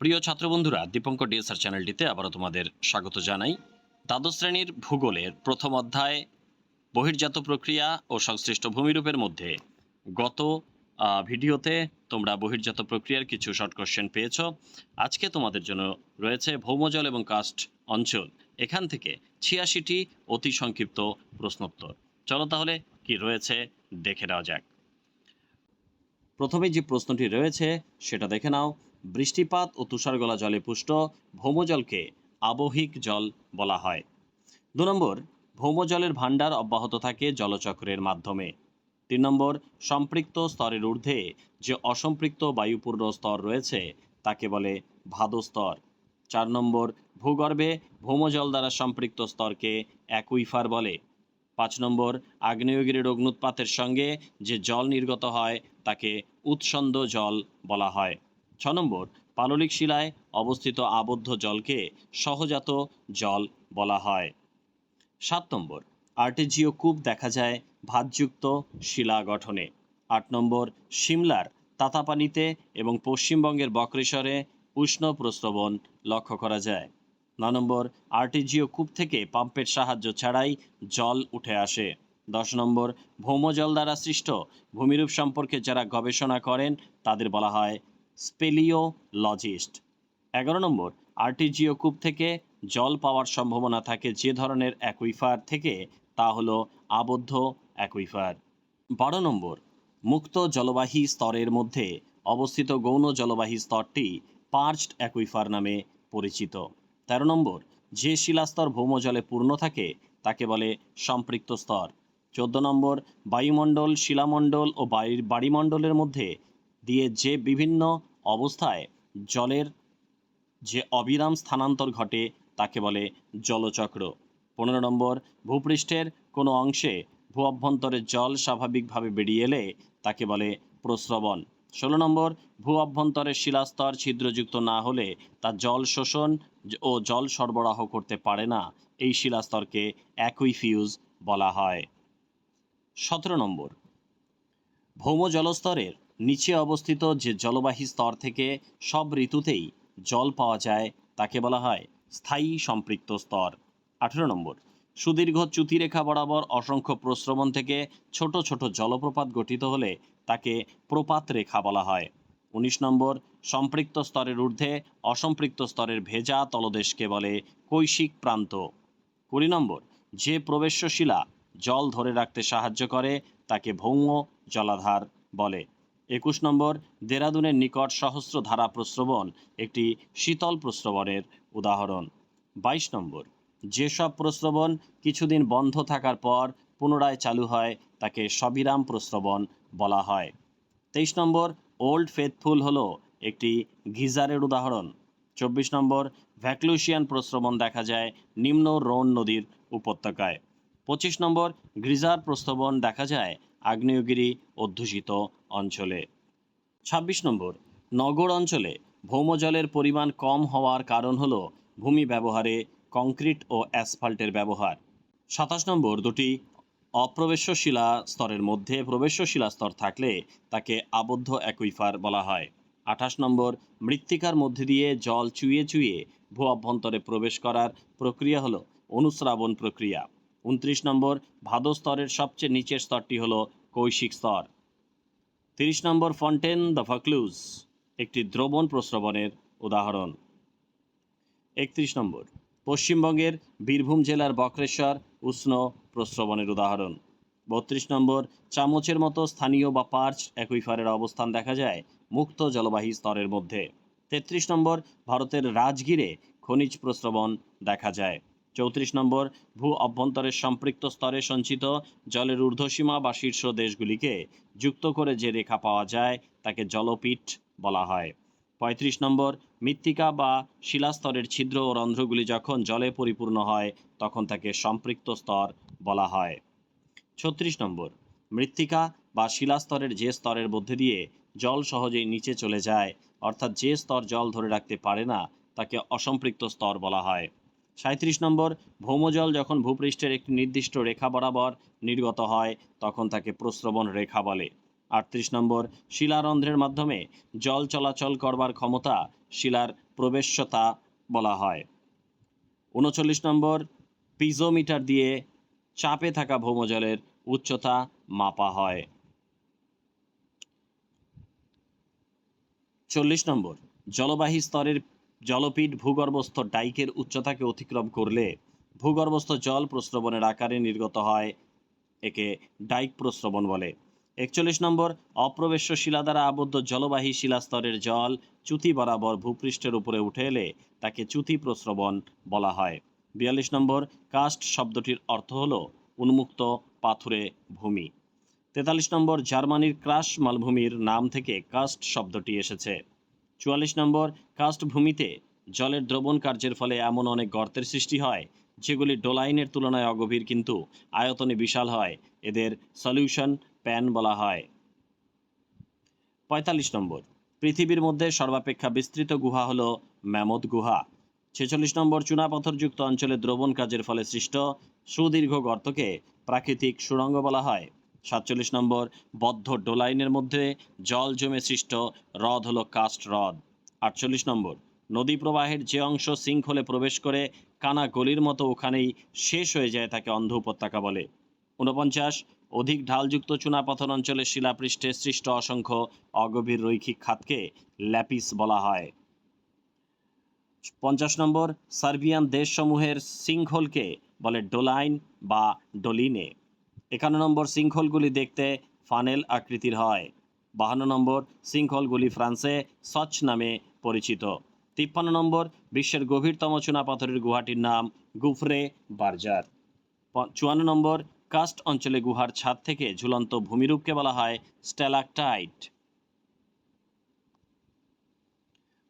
প্রিয় ছাত্রবন্ধুরা, দীপঙ্কর ডিএসআর চ্যানেলটিতে আবারও তোমাদের স্বাগত জানাই। দ্বাদশ শ্রেণির ভূগোলের প্রথম অধ্যায়, বহির্জাত প্রক্রিয়া ও সংশ্লিষ্ট ভূমিরূপের মধ্যে। গত ভিডিওতে তোমরা বহির্জাত প্রক্রিয়ার কিছু শর্ট কোশ্চেন পেয়েছ। আজকে তোমাদের জন্য রয়েছে ভৌমজল এবং কাস্ট অঞ্চল। এখান থেকে ছিয়াশিটি অতি সংক্ষিপ্ত প্রশ্নোত্তর। চলো তাহলে কি রয়েছে দেখে নেওয়া যাক। প্রথমে যে প্রশ্নটি রয়েছে, সেটা দেখে নাও। বৃষ্টিপাত ও তুষারগলা জলে পুষ্ট, ভৌমজলকে আবহিক জল বলা হয়। দু নম্বর, ভৌমজলের ভাণ্ডার অব্যাহত থাকে জলচক্রের মাধ্যমে। তিন নম্বর, সম্পৃক্ত স্তরের ঊর্ধ্বে যে অসম্পৃক্ত বায়ুপূর্ণ স্তর রয়েছে, তাকে বলে ভাদস্তর চার নম্বর, ভূগর্ভে ভৌমজল দ্বারা সম্পৃক্ত স্তরকে অ্যাকুইফার বলে। পাঁচ নম্বর, আগ্নেয়গিরির অগ্নুৎপাতের সঙ্গে যে জল নির্গত হয়, তাকে উৎসন্দ জল বলা হয়। ছ নম্বর, পাললিক শিলায় অবস্থিত আবদ্ধ জলকে সহজাত জল বলা হয়। সাত নম্বর আর্টেজিও কূপ দেখা যায় ভাতযুক্ত শিলা গঠনে। আট নম্বর, সিমলার তাতাপানিতে এবং পশ্চিমবঙ্গের বক্রেশ্বরে উষ্ণ প্রস্রবণ লক্ষ্য করা যায়। ন নম্বর আর্টিজিও কূপ থেকে পাম্পের সাহায্য ছাড়াই জল উঠে আসে। দশ নম্বর, ভৌমজল দ্বারা সৃষ্ট, ভূমিরূপ সম্পর্কে যারা গবেষণা করেন, তাদের বলা হয় স্পেলিওলজিস্ট। এগারো নম্বর, আর্টিজিও কূপ থেকে জল পাওয়ার সম্ভাবনা থাকে যে ধরনের অ্যাকুইফার থেকে, তা হলো আবদ্ধ অ্যাকুইফার। বারো নম্বর, মুক্ত জলবাহী স্তরের মধ্যে অবস্থিত গৌণ জলবাহী স্তরটি পার্চড অ্যাকুইফার নামে পরিচিত। তেরো নম্বর, যে শিলাস্তর ভৌমজলে পূর্ণ থাকে, তাকে বলে সম্পৃক্ত স্তর। চোদ্দ নম্বর, বায়ুমণ্ডল, শিলামণ্ডল ও বাড়িমণ্ডলের মধ্যে দিয়ে যে বিভিন্ন অবস্থায় জলের যে অবিরাম স্থানান্তর ঘটে, তাকে বলে জলচক্র। পনেরো নম্বর, ভূপৃষ্ঠের কোনো অংশে ভূ অভ্যন্তরের জল স্বাভাবিকভাবে বেরিয়ে এলে তাকে বলে প্রস্রবণ। ষোলো নম্বর, ভূ অভ্যন্তরের শিলাস্তর ছিদ্রযুক্ত না হলে তা জল শোষণ ও জল সরবরাহ করতে পারে না। এই শিলাস্তরকে অ্যাকুইফিউজ বলা হয়। সতেরো নম্বর ভৌম জলস্তরের নিচে অবস্থিত যে জলবাহী স্তর থেকে সব ঋতুতেই জল পাওয়া যায়, তাকে বলা হয় স্থায়ী সম্পৃক্ত স্তর। আঠেরো নম্বর, সুদীর্ঘ চ্যুতিরেখা বরাবর অসংখ্য প্রস্রবণ থেকে ছোট ছোট জলপ্রপাত গঠিত হলে তাকে প্রপাত রেখা বলা হয়। উনিশ নম্বর, সম্পৃক্ত স্তরের ঊর্ধ্বে অসম্পৃক্ত স্তরের ভেজা তলদেশকে বলে কৈশিক প্রান্ত। কুড়ি নম্বর, যে প্রবেশ্য শিলা জল ধরে রাখতে সাহায্য করে, তাকে ভৌম জলাধার বলে। একুশ নম্বর, দেরাদুনের নিকট সহস্র ধারা প্রস্রবণ, একটি শীতল প্রস্রবণের উদাহরণ। বাইশ নম্বর, যেসব প্রস্রবণ কিছুদিন বন্ধ থাকার পর পুনরায় চালু হয়, তাকে সবিরাম প্রস্রবণ বলা হয়। তেইশ নম্বর, ওল্ড ফেথফুল হলো একটি গিজারের উদাহরণ। চব্বিশ নম্বর, ভ্যাকলুশিয়ান প্রস্রবণ দেখা যায় নিম্ন রোন নদীর উপত্যকায়। পঁচিশ নম্বর, গ্রিজার প্রস্রবণ দেখা যায় আগ্নেয়গিরি অধ্যুষিত অঞ্চলে। ছাব্বিশ নম্বর, নগর অঞ্চলে ভৌমজলের পরিমাণ কম হওয়ার কারণ হল ভূমি ব্যবহারে কংক্রিট ও অ্যাসফাল্টের ব্যবহার। সাতাশ নম্বর, দুটি অপ্রবেশ্য শিলা স্তরের মধ্যে প্রবেশ্য শিলা স্তর থাকলে তাকে আবদ্ধ অ্যাকুইফার বলা হয়। আঠাশ নম্বর, মৃত্তিকার মধ্যে দিয়ে জল চুইয়ে চুইয়ে ভূ অভ্যন্তরে প্রবেশ করার প্রক্রিয়া হলো অনুস্রাবণ প্রক্রিয়া। উনত্রিশ নম্বর, ভাদো স্তরের সবচেয়ে নিচের স্তরটি হলো কৈশিক স্তর। তিরিশ নম্বর, ফন্টেন দ্য ফাকলুজ, একটি দ্রবণ প্রস্রবণের উদাহরণ। একত্রিশ নম্বর, পশ্চিমবঙ্গের বীরভূম জেলার বক্রেশ্বর উষ্ণ প্রস্রবণের উদাহরণ। বত্রিশ নম্বর, চামচের মতো স্থানীয় বা পার্চ অ্যাকুইফারের অবস্থান দেখা যায় মুক্ত জলবাহী স্তরের মধ্যে। তেত্রিশ নম্বর, ভারতের রাজগীরে খনিজ প্রস্রবণ দেখা যায়। চৌত্রিশ নম্বর, ভূ অভ্যন্তরের সম্পৃক্ত স্তরে সঞ্চিত জলের ঊর্ধ্বসীমা বা শীর্ষ দেশগুলিকে যুক্ত করে যে রেখা পাওয়া যায় তাকে জলপীঠ বলা হয়। পঁয়ত্রিশ নম্বর, মৃত্তিকা বা শিলাস্তরের ছিদ্র ও রন্ধ্রগুলি যখন জলে পরিপূর্ণ হয়, তখন তাকে সম্পৃক্ত স্তর বলা হয়। ছত্রিশ নম্বর, মৃত্তিকা বা শিলাস্তরের যে স্তরের মধ্যে দিয়ে জল সহজেই নিচে চলে যায়, অর্থাৎ যে স্তর জল ধরে রাখতে পারে না, তাকে অসম্পৃক্ত স্তর বলা হয়। সাঁত্রিশ নম্বর, ভৌমজল যখন ভূপৃষ্ঠের একটি নির্দিষ্ট রেখা বরাবর নির্গত হয়, তখন তাকে প্রস্রবণ রেখা বলে। আটত্রিশ নম্বর, শিলারন্ধ্রের মাধ্যমে জল চলাচল করবার ক্ষমতা শিলার প্রবেশ্যতা বলা হয়। উনচল্লিশ নম্বর, পিজোমিটার দিয়ে চাপে থাকা ভৌমজলের উচ্চতা মাপা হয়। চল্লিশ নম্বর, জলবাহী স্তরের জলপীঠ ভূগর্ভস্থ ডাইকের উচ্চতাকে অতিক্রম করলে ভূগর্ভস্থ জল প্রস্রবণের আকারে নির্গত হয়, একে ডাইক প্রস্রবণ বলে। একচল্লিশ নম্বর অপ্রবেশ্য শিলা দ্বারা আবদ্ধ জলবাহী শিলাস্তরের জল চ্যুতি বরাবর ভূপৃষ্ঠের উপরে উঠে এলে তাকে চ্যুতি প্রস্রবণ বলা হয়। বিয়াল্লিশ নম্বর, কাস্ট শব্দটির অর্থ হল উন্মুক্ত পাথুরে ভূমি। তেতাল্লিশ নম্বর, জার্মানির ক্রাশ মালভূমির নাম থেকে কাস্ট শব্দটি এসেছে। চুয়াল্লিশ নম্বর কাস্ট ভূমিতে জলের দ্রবণ কার্যের ফলে এমন অনেক গর্তের সৃষ্টি হয়, যেগুলি ডোলাইনের তুলনায় অগভীর কিন্তু আয়তনে বিশাল হয়, এদের সলিউশন প্যান বলা হয়। পঁয়তাল্লিশ নম্বর, পৃথিবীর মধ্যে সর্বাপেক্ষা বিস্তৃত গুহা হল ম্যামথ গুহা। ছেচল্লিশ নম্বর চুনাপাথরযুক্ত অঞ্চলে দ্রবণ কাজের ফলে সৃষ্ট সুদীর্ঘ গর্তকে প্রাকৃতিক সুড়ঙ্গ বলা হয়। সাতচল্লিশ নম্বর, বদ্ধ ডোলাইনের মধ্যে জল জমে সৃষ্ট হ্রদ হলো কাস্ট হ্রদ। আটচল্লিশ নম্বর, নদী প্রবাহের যে অংশ শৃঙ্খলে প্রবেশ করে কানা গলির মতো ওখানেই শেষ হয়ে যায় তাকে অন্ধ উপত্যকা বলে। ঊনপঞ্চাশ, অধিক ঢালযুক্ত চুনাপাথর অঞ্চলে শিলাপৃষ্ঠে সৃষ্ট অসংখ্য অগভীর রৈখিক খাতকে ল্যাপিস বলা হয়। পঞ্চাশ নম্বর, সার্বিয়ান দেশসমূহের সিংহলকে বলে ডোলাইন বা ডোলিনে। একান্ন নম্বর শৃঙ্খলগুলি দেখতে ফানেল আকৃতির হয়। বাহান্ন নম্বর শৃঙ্খলগুলি ফ্রান্সে সচ নামে পরিচিত। তিপ্পান্ন নম্বর বিশ্বের গভীরতম চুনাপাথরের গুহাটির নাম গুফরে বার্জার। চুয়ান্ন নম্বর কাস্ট অঞ্চলে গুহার ছাদ থেকে ঝুলন্ত ভূমিরূপকে বলা হয় স্ট্যালাকটাইট।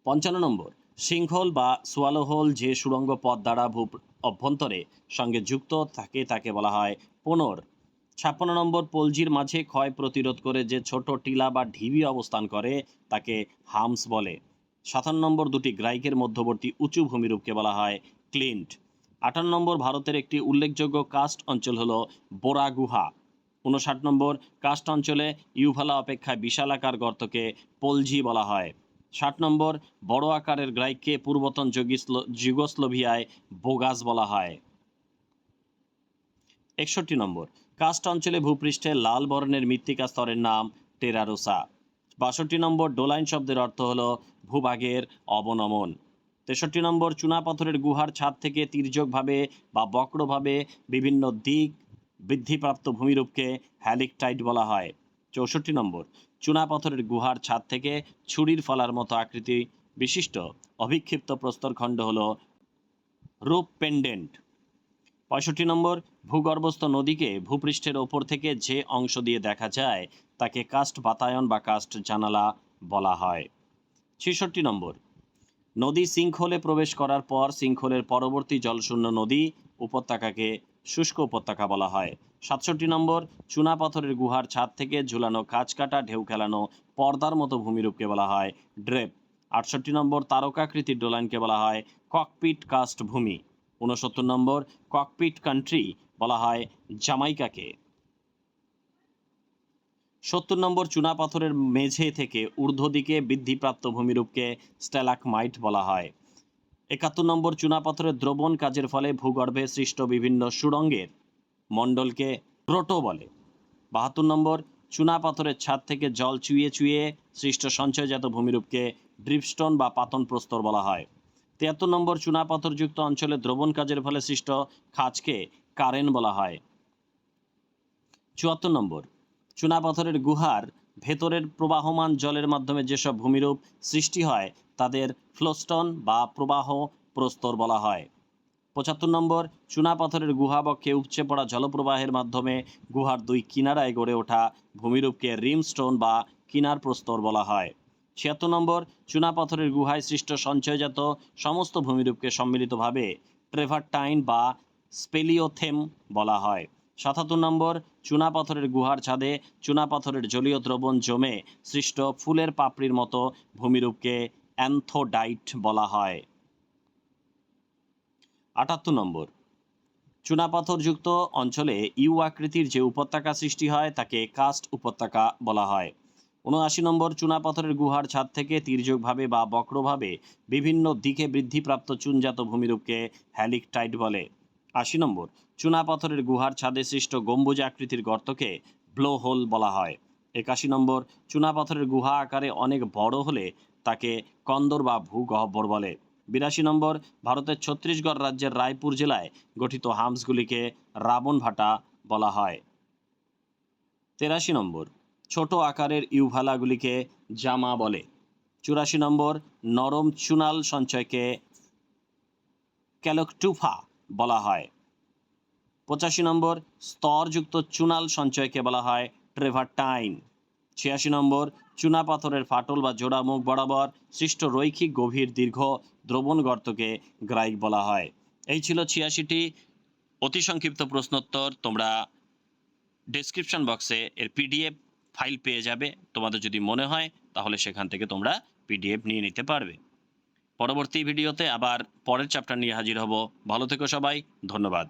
পঞ্চান্ন নম্বর সিংহল বা সোয়ালোহোল যে সুড়ঙ্গ পথ দ্বারা ভূ অভ্যন্তরে সঙ্গে যুক্ত থাকে তাকে বলা হয় পুনর। ছাপ্পান্ন নম্বর পলজির মাঝে ক্ষয় প্রতিরোধ করে যে ছোট টিলা বা ঢিবি অবস্থান করে, তাকে হামস বলে। সাতান্ন নম্বর দুটি গ্রাইকের মধ্যবর্তী উঁচু ভূমিরূপকে বলা হয় ক্লিন্ট। আটান্ন নম্বর ভারতের একটি উল্লেখযোগ্য কাস্ট অঞ্চল হলো বোরা গুহা উনষাট নম্বর কাস্ট অঞ্চলে ইউভালা অপেক্ষায় বিশালাকার গর্তকে পলজি বলা হয়। ষাট নম্বর বড় আকারের গ্রাইককে পূর্বতন যুগিস্লো- যুগোস্লোভিয়ায় বোগাস বলা হয়। একষট্টি নম্বর কাস্ট অঞ্চলে ভূপৃষ্ঠে লাল বর্ণের মৃত্তিকা স্তরের নাম টেরারোসা। বাষট্টি নম্বর ডোলাইন শব্দের অর্থ হল ভূভাগের অবনমন। তেষট্টি নম্বর চুনাপাথরের গুহার ছাদ থেকে তির্যকভাবে বা বক্রভাবে বিভিন্ন দিক বৃদ্ধিপ্রাপ্ত ভূমিরূপকে হ্যালিকটাইট বলা হয়। চৌষট্টি নম্বর চুনাপাথরের গুহার ছাদ থেকে ছুরির ফলার মতো আকৃতি বিশিষ্ট। অভিক্ষিপ্ত প্রস্তরখণ্ড হল রূপ পেন্ডেন্ট পঁয়ষট্টি নম্বর, ভূগর্ভস্থ নদীকে ভূপৃষ্ঠের ওপর থেকে যে অংশ দিয়ে দেখা যায়, তাকে কাস্ট বাতায়ন বা কাস্ট জানালা বলা হয়। ছেষট্টি নম্বর, নদী শৃঙ্খলে প্রবেশ করার পর শৃঙ্খলের পরবর্তী জলশূন্য নদী উপত্যকাকে শুষ্ক উপত্যকা বলা হয়। সাতষট্টি নম্বর চুনাপাথরের গুহার ছাদ থেকে ঝুলানো কাঁচ কাটা ঢেউ খেলানো পর্দার মতো ভূমিরূপকে বলা হয়, ড্রেপ। আটষট্টি নম্বর, তারকাকৃতির ডোলাইনকে বলা হয়, ককপিট কাস্ট ভূমি। ঊনসত্তর নম্বর ককপিট কান্ট্রি বলা হয় জামাইকাকে। সত্তর নম্বর চুনাপাথরের মেঝে থেকে ঊর্ধ্ব দিকে বৃদ্ধিপ্রাপ্ত ভূমিরূপকে স্ট্যালাকমাইট বলা হয়। একাত্তর নম্বর চুনাপাথরের দ্রবণ কাজের ফলে ভূগর্ভে সৃষ্ট বিভিন্ন সুড়ঙ্গের মণ্ডলকে প্রোটো বলে। বাহাত্তর নম্বর চুনাপাথরের ছাদ থেকে জল চুইয়ে চুইয়ে সৃষ্ট সঞ্চয়জাত ভূমিরূপকে ড্রিপস্টোন বা পাতন প্রস্তর বলা হয়। তিয়াত্তর নম্বর চুনাপাথরযুক্ত অঞ্চলে দ্রবণ কাজের ফলে সৃষ্ট খাজকে কারেন বলা হয়। চুয়াত্তর নম্বর, চুনাপাথরের গুহার ভেতরের প্রবাহমান জলের মাধ্যমে যেসব ভূমিরূপ সৃষ্টি হয়, তাদের ফ্লোস্টন বা প্রবাহ প্রস্তর বলা হয়। পঁচাত্তর নম্বর, চুনাপাথরের গুহাবক্ষে উপচে পড়া জলপ্রবাহের মাধ্যমে গুহার দুই কিনারায় গড়ে ওঠা ভূমিরূপকে রিমস্টোন বা কিনার প্রস্তর বলা হয়। ছিয়াত্তর নম্বর চুনাপাথরের গুহায় সৃষ্ট সঞ্চয়জাত সমস্ত ভূমিরূপকে সম্মিলিতভাবে ট্রেভারটাইন বা স্পেলিওথেম বলা হয়। সাতাত্তর নম্বর চুনাপাথরের গুহার ছাদে চুনাপাথরের জলীয় দ্রবণ জমে সৃষ্ট ফুলের পাপড়ির মতো ভূমিরূপকে অ্যান্থোডাইট বলা হয়। আটাত্তর নম্বর চুনাপাথরযুক্ত অঞ্চলে ইউ আকৃতির যে উপত্যকা সৃষ্টি হয় তাকে কাস্ট উপত্যকা বলা হয়। উনআশি নম্বর চুনাপাথরের গুহার ছাদ থেকে তির্যকভাবে বা বক্রভাবে বিভিন্ন দিকে বৃদ্ধিপ্রাপ্ত চুনজাত ভূমিরূপকে হ্যালিকটাইট বলে। আশি নম্বর, চুনাপাথরের গুহার ছাদে সৃষ্ট গম্বুজ আকৃতির গর্তকে ব্লো হোল বলা হয়। একাশি নম্বর, চুনাপাথরের গুহা আকারে অনেক বড় হলে তাকে কন্দর বা ভূগহ্বর বলে। বিরাশি নম্বর, ভারতের ছত্তিশগড় রাজ্যের রায়পুর জেলায় গঠিত হামসগুলিকে রাবণ ভাটা বলা হয়। তেরাশি নম্বর ছোট আকারের ইউভালাগুলিকে জামা বলে। চুরাশি নম্বর, নরম চুনাল সঞ্চয়কে ক্যালকটুফা বলা হয়। পঁচাশি নম্বর, স্তরযুক্ত চুনাল সঞ্চয়কে বলা হয় ট্রেভারটাইন। ছিয়াশি নম্বর, চুনা পাথরের ফাটল বা জোড়া মুখ বরাবর সৃষ্ট রৈখিক গভীর দীর্ঘ দ্রবণ গর্তকে গ্রাইক বলা হয়। এই ছিল ছিয়াশিটি অতি সংক্ষিপ্ত প্রশ্নোত্তর। তোমরা ডেসক্রিপশন বক্সে এর পিডিএফ ফাইল পেয়ে যাবে। তোমাদের যদি মনে হয়, তাহলে সেখান থেকে তোমরা পিডিএফ নিয়ে নিতে পারবে। পরবর্তী ভিডিওতে আবার পরের চ্যাপ্টার নিয়ে হাজির হব। ভালো থেকো সবাই। ধন্যবাদ।